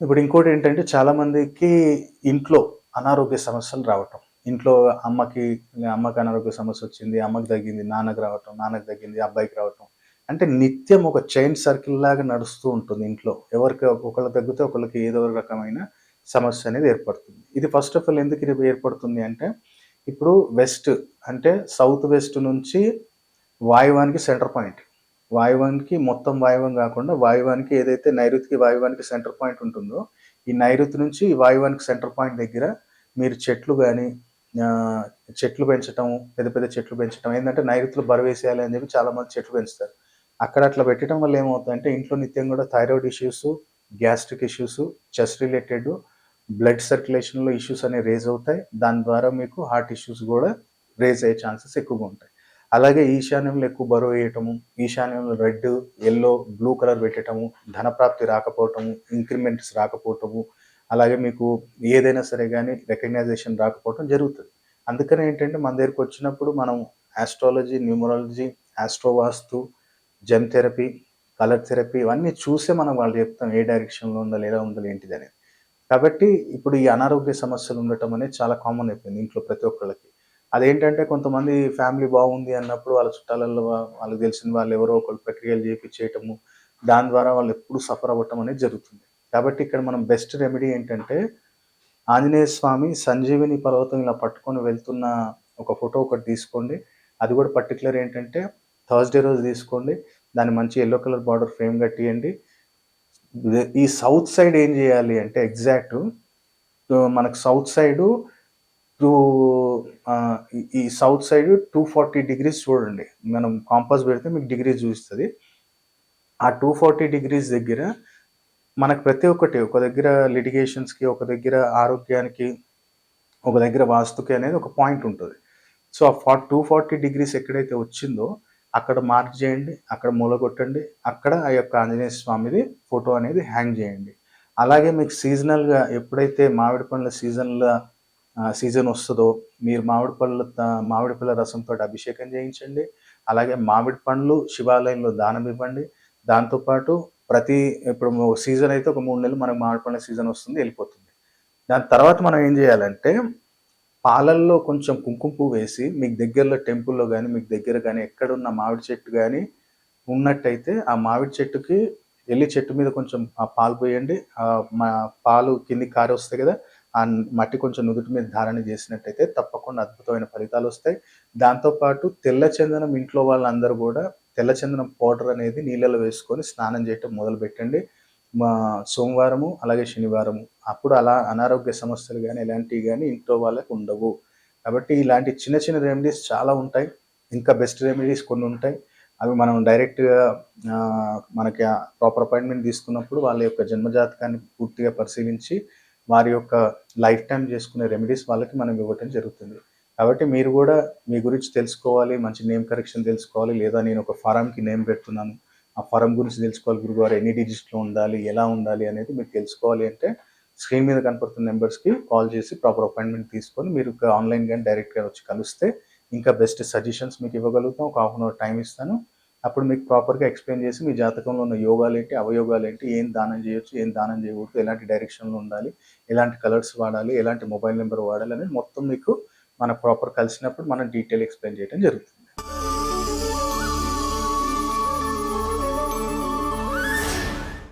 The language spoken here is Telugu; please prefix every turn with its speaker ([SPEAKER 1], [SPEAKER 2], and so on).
[SPEAKER 1] ఇప్పుడు ఇంకోటి ఏంటంటే చాలా మందికి ఇంట్లో అనారోగ్య సమస్యలు రావటం. ఇంట్లో అమ్మకి అమ్మకి అనారోగ్య సమస్య వచ్చింది అమ్మకి తగ్గింది నాన్నకి రావటం నాన్నకి తగ్గింది అబ్బాయికి రావటం. అంటే నిత్యం ఒక చైన్ సర్కిల్ లాగా నడుస్తూ ఉంటుంది ఇంట్లో. ఎవరికి ఒకళ్ళు తగ్గితే ఒకళ్ళకి ఏదో ఒక రకమైన సమస్య అనేది ఏర్పడుతుంది. ఇది ఫస్ట్ ఆఫ్ ఆల్ ఎందుకు ఏర్పడుతుంది అంటే ఇప్పుడు వెస్ట్ అంటే సౌత్ వెస్ట్ నుంచి వాయువానికి సెంటర్ పాయింట్. వాయువానికి మొత్తం వాయువం కాకుండా వాయువానికి ఏదైతే నైరుతికి వాయువానికి సెంటర్ పాయింట్ ఉంటుందో ఈ నైరుతి నుంచి ఈ వాయువానికి సెంటర్ పాయింట్ దగ్గర మీరు చెట్లు కానీ చెట్లు పెంచడం పెద్ద పెద్ద చెట్లు పెంచడం ఏంటంటే నైరుతులు బరువేసేయాలి అని చెప్పి చాలామంది చెట్లు పెంచుతారు. అక్కడ అట్లా పెట్టడం వల్ల ఏమవుతుందంటే ఇంట్లో నిత్యం కూడా thyroid issues gastric issues chest related blood సర్క్యులేషన్లో issues అనేవి రేజ్ అవుతాయి. దాని ద్వారా మీకు హార్ట్ ఇష్యూస్ కూడా రేజ్ అయ్యే ఛాన్సెస్ ఎక్కువగా ఉంటాయి. అలాగే ఈశాన్యంలో ఎక్కువ బరువు వేయటము ఈశాన్యంలో రెడ్ ఎల్లో బ్లూ కలర్ పెట్టడము ధనప్రాప్తి రాకపోవటము ఇంక్రిమెంట్స్ రాకపోవటము అలాగే మీకు ఏదైనా సరే కానీ రికగ్నైజేషన్ రాకపోవటం జరుగుతుంది. అందుకని ఏంటంటే మన దగ్గరికి వచ్చినప్పుడు మనం astrology numerology astro vastu gem therapy colour therapy ఇవన్నీ చూసే మనం వాళ్ళు చెప్తాం ఏ డైరెక్షన్లో ఉండాలి ఎలా ఉండాలి ఏంటిది అనేది. కాబట్టి ఇప్పుడు ఈ అనారోగ్య సమస్యలు ఉండటం అనేది చాలా కామన్ అయిపోయింది ఇంట్లో ప్రతి ఒక్కళ్ళకి. అదేంటంటే కొంతమంది ఫ్యామిలీ బాగుంది అన్నప్పుడు వాళ్ళ చుట్టాలలో వాళ్ళకి తెలిసిన వాళ్ళు ఎవరో ఒకళ్ళు ప్రక్రియలు చేయించేయటము దాని ద్వారా వాళ్ళు ఎప్పుడు సఫర్ అవ్వటం అనేది జరుగుతుంది. కాబట్టి ఇక్కడ మనం బెస్ట్ రెమెడీ ఏంటంటే ఆంజనేయ స్వామి సంజీవిని పర్వతం ఇలా పట్టుకొని వెళ్తున్న ఒక ఫోటో ఒకటి తీసుకోండి. అది కూడా పర్టికులర్ ఏంటంటే థర్స్డే రోజు తీసుకోండి. దాన్ని మంచి ఎల్లో కలర్ బార్డర్ ఫ్రేమ్ కట్టియండి. ఈ సౌత్ సైడ్ ఏం చేయాలి అంటే ఎగ్జాక్ట్ మనకు సౌత్ సైడు టూ ఈ south side to forty degrees చూడండి. మనం కాంపాస్ పెడితే మీకు డిగ్రీస్ చూస్తుంది ఆ టూ ఫార్టీ డిగ్రీస్ దగ్గర మనకు ప్రతి ఒక్కటి ఒక దగ్గర లిటిగేషన్స్కి ఒక దగ్గర ఆరోగ్యానికి ఒక దగ్గర వాస్తుకి అనేది ఒక పాయింట్ ఉంటుంది. సో ఆ ఫార్ టూ ఫార్టీ డిగ్రీస్ ఎక్కడైతే వచ్చిందో అక్కడ మార్క్ చేయండి అక్కడ మూలగొట్టండి అక్కడ ఆ యొక్క ఆంజనేయ స్వామిది ఫోటో అనేది హ్యాంగ్ చేయండి. అలాగే మీకు సీజనల్గా ఎప్పుడైతే మామిడి పండ్ల సీజన్లో సీజన్ వస్తుందో మీరు మామిడి పళ్ళ మామిడి పళ్ళ రసంతో అభిషేకం చేయించండి. అలాగే మామిడి పండ్లు శివాలయంలో దానం ఇవ్వండి. దాంతోపాటు ప్రతి ఇప్పుడు సీజన్ అయితే ఒక మూడు నెలలు మనకు మామిడి పండ్ల సీజన్ వస్తుంది వెళ్ళిపోతుంది. దాని తర్వాత మనం ఏం చేయాలంటే పాలల్లో కొంచెం కుంకుమ పువ్వు వేసి మీకు దగ్గరలో టెంపుల్లో కానీ మీకు దగ్గర కానీ ఎక్కడున్న మామిడి చెట్టు కానీ ఉన్నట్టయితే ఆ మామిడి చెట్టుకి వెళ్ళి చెట్టు మీద కొంచెం ఆ పాలు పోయండి. మా పాలు కింది కారు వస్తాయి కదా ఆ మట్టి కొంచెం నుదుటి మీద ధారణ చేసినట్టయితే తప్పకుండా అద్భుతమైన ఫలితాలు వస్తాయి. దాంతోపాటు తెల్ల చందనం ఇంట్లో వాళ్ళందరూ కూడా తెల్ల చందనం పౌడర్ అనేది నీళ్ళలో వేసుకొని స్నానం చేయటం మొదలు పెట్టండి. మా సోమవారము అలాగే శనివారము అప్పుడు అలా అనారోగ్య సమస్యలు కానీ ఇలాంటివి కానీ ఇంట్లో వాళ్ళకి ఉండవు. కాబట్టి ఇలాంటి చిన్న చిన్న రెమెడీస్ చాలా ఉంటాయి. ఇంకా బెస్ట్ రెమెడీస్ కొన్ని ఉంటాయి. అవి మనం డైరెక్ట్గా మనకి ప్రాపర్ అపాయింట్మెంట్ తీసుకున్నప్పుడు వాళ్ళ యొక్క జన్మజాతకాన్ని పూర్తిగా పరిశీలించి వారి యొక్క లైఫ్ టైం చేసుకునే రెమెడీస్ వాళ్ళకి మనం ఇవ్వటం జరుగుతుంది. కాబట్టి మీరు కూడా మీ గురించి తెలుసుకోవాలి మంచి నేమ్ కరెక్షన్ తెలుసుకోవాలి లేదా నేను ఒక ఫారంకి నేమ్ పెడుతున్నాను ఆ ఫారం గురించి తెలుసుకోవాలి గురుగారు ఎన్ని డిజిట్స్లో ఉండాలి ఎలా ఉండాలి అనేది మీరు తెలుసుకోవాలి అంటే స్క్రీన్ మీద కనపడుతున్న నెంబర్స్కి కాల్ చేసి ప్రాపర్ అపాయింట్మెంట్ తీసుకొని మీరు ఆన్లైన్ కానీ డైరెక్ట్గా వచ్చి కలిస్తే ఇంకా బెస్ట్ సజెషన్స్ మీకు ఇవ్వగలుగుతాం. ఒక హాఫ్ అన్ అవర్ టైం ఇస్తాను. అప్పుడు మీకు ప్రాపర్గా ఎక్స్ప్లెయిన్ చేసి మీ జాతకంలో ఉన్న యోగాలు ఏంటి అవయోగాలు ఏంటి ఏం దానం చేయొచ్చు ఏం దానం చేయకూడదు ఎలాంటి డైరెక్షన్లో ఉండాలి ఎలాంటి కలర్స్ వాడాలి ఎలాంటి మొబైల్ నెంబర్ వాడాలి అనేది మొత్తం మీకు మన ప్రాపర్ కలిసినప్పుడు మనం డీటెయిల్ ఎక్స్ప్లెయిన్ చేయడం జరుగుతుంది.